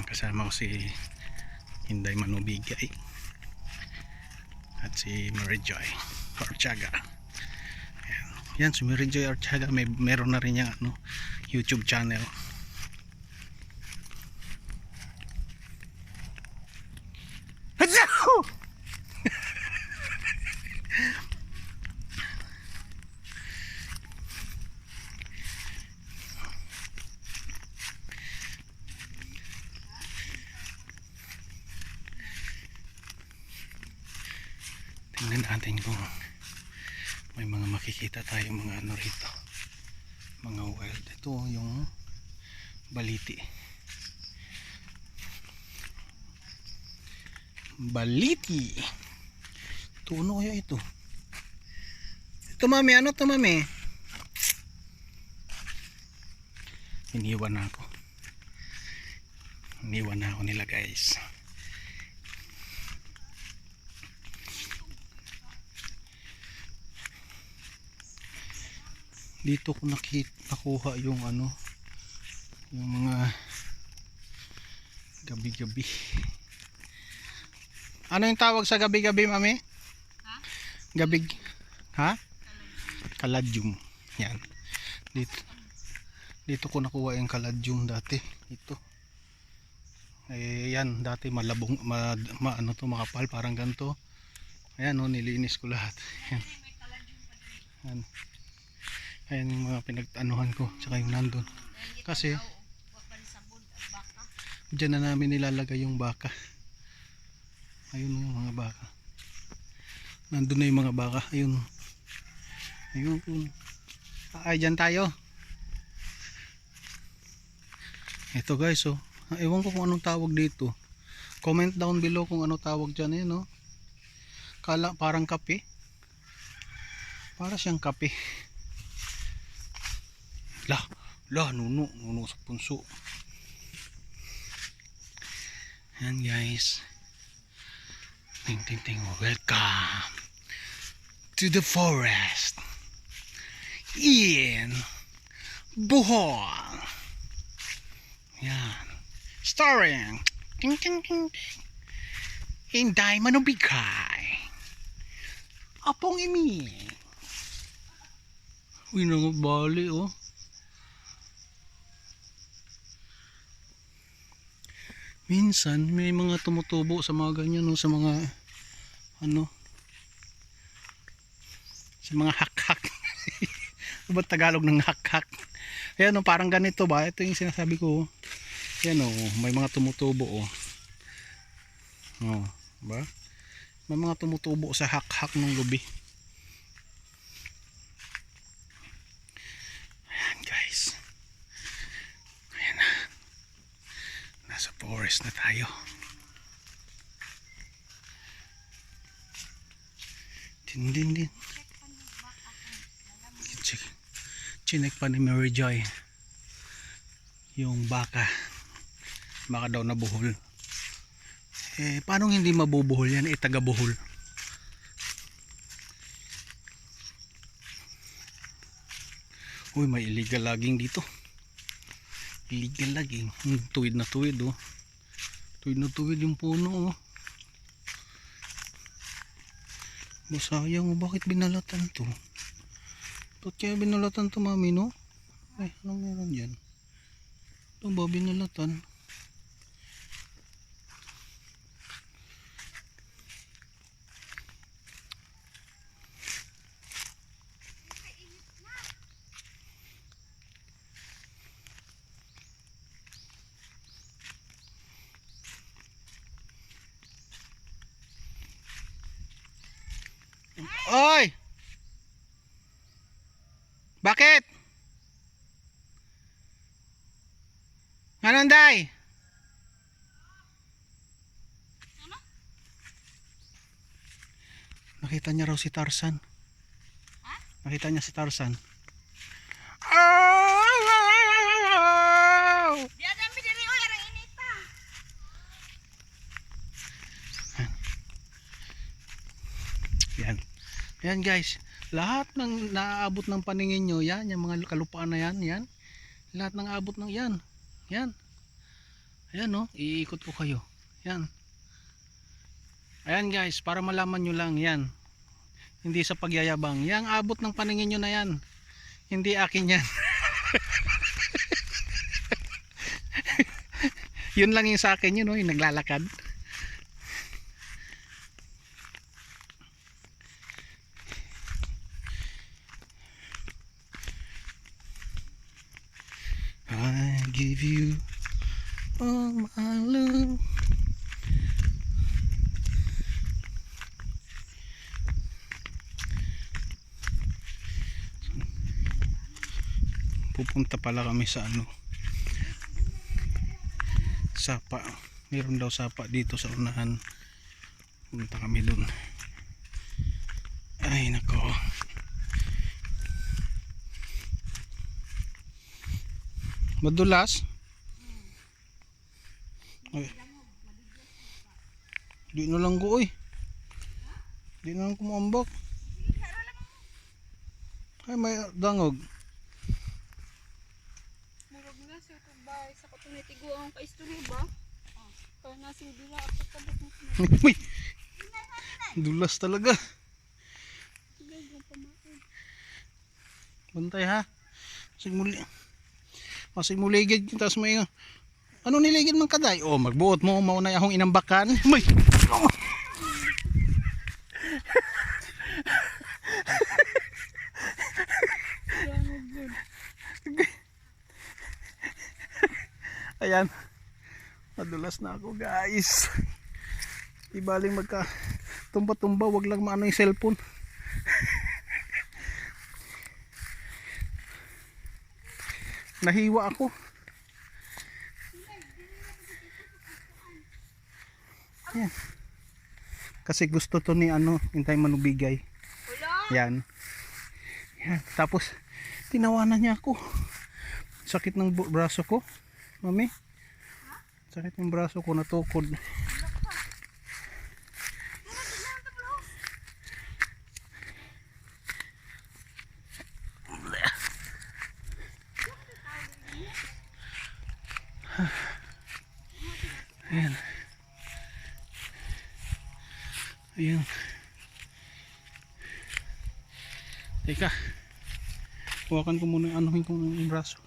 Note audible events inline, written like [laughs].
Kasama ko si Hinday Manubigay at si Mary Joy Orchaga. Ayan. Yan, si Mary Joy Orchaga may meron na rin yung ano, YouTube channel. Tingnan natin kung may mga makikita tayo mga ano rito. Mga wild. Ito yung baliti. Baliti. Tuno kaya ito. Ito mami, ano to mami? Iniwan na ako. Iniwan na ako nila guys. Dito ko nakita nakuha yung ano yung mga gabi-gabi. Ano yung tawag sa gabi-gabi mami? Ha? Gabi ha? Kaladyum. Yan. Dito dito ko nakuha yung kaladyum dati. Ito. Eh yan. Dati malabong ma, ma ano to makapal parang ganito. Ayan oh nilinis ko lahat. Yan. Yan ayan yung mga pinagtanuhan ko tsaka yung nandun. Kasi dyan na namin nilalagay yung baka. Ayun yung mga baka. Nandun na yung mga baka. Ayun. Ayun ay dyan tayo. Ito guys oh. Ewan ko kung anong tawag dito. Comment down below kung ano tawag dyan eh no? Kala parang kape. Para siyang kape lah lah nuno nuno sa punso yan guys. Ting ting ting welcome to the forest. In Bohol yan. Starring. Ting ting ting ting. Inday Manubigay Apong Imi Uy nangabali oh minsan may mga tumutubo sa mga ganyan no, sa mga ano sa mga hak-hak. [laughs] Ano ba Tagalog ng hak-hak? Ayan no, parang ganito ba? Ito yung sinasabi ko. Yan o may mga tumutubo o oh, ba? May mga tumutubo sa hak-hak ng lubi ayan guys ayan na nasa forest na tayo. Din din din. Chinek pa ni Mary Joy yung baka. Baka daw na buhol eh paano hindi mabubuhol yan? Eh taga buhol uy may illegal laging dito. Illegal laging. Hmm, tuwid na tuwid oh tuwid na tuwid yung puno oh Masayang oh, bakit binalatan to? Ba't kaya binalatan to mami no? Ay, anong meron dyan? Ito ba binalatan? Oy! Bakit? Ananday? Nakita niya raw si Tarzan. Ha? Nakita niya si Tarzan. Yan guys. Lahat ng naaabot ng paningin nyo, yan, yung mga kalupaan na yan, yan. Lahat ng aabot ng yan. Yan. Ayan no, iikot ko kayo. Yan. Ayan guys, para malaman nyo lang yan. Hindi sa pagyayabang. Yang abot ng paningin nyo na yan. Hindi akin yan. [laughs] yun lang yung sa akin yun, no, yung naglalakad. Give you all my love. Pupunta pala kami sa ano Sapa. Meron daw sapa dito sa unahan. Punta kami dun. Ay nako. Madulas? Ay. Di na lang ko oy. Di na lang kumambak. Ay may dangog. Murag na sa kubay sa katunitigo ang kaistorya ba? Kaya nasa dila ako kabot mo Uy. Dulas talaga. Bantay ha. Sig muli. Masig muligid tapos may ano niligid man kaday? Oh, magbuot mo maunay akong inambakan. [laughs] May. [laughs] Ayan. Madulas na ako, guys. Ibaling magka tumba-tumba, wag lang maano yung cellphone. [laughs] Nahiwa ako. Yan. Kasi gusto to ni ano, hintay manubigay. Yan. Yan. Tapos, tinawanan niya ako. Sakit ng braso ko. Mami. Sakit ng braso ko, natukod. Ayan. Ayan. Teka. Huwakan ko muna anuhin ko yung braso.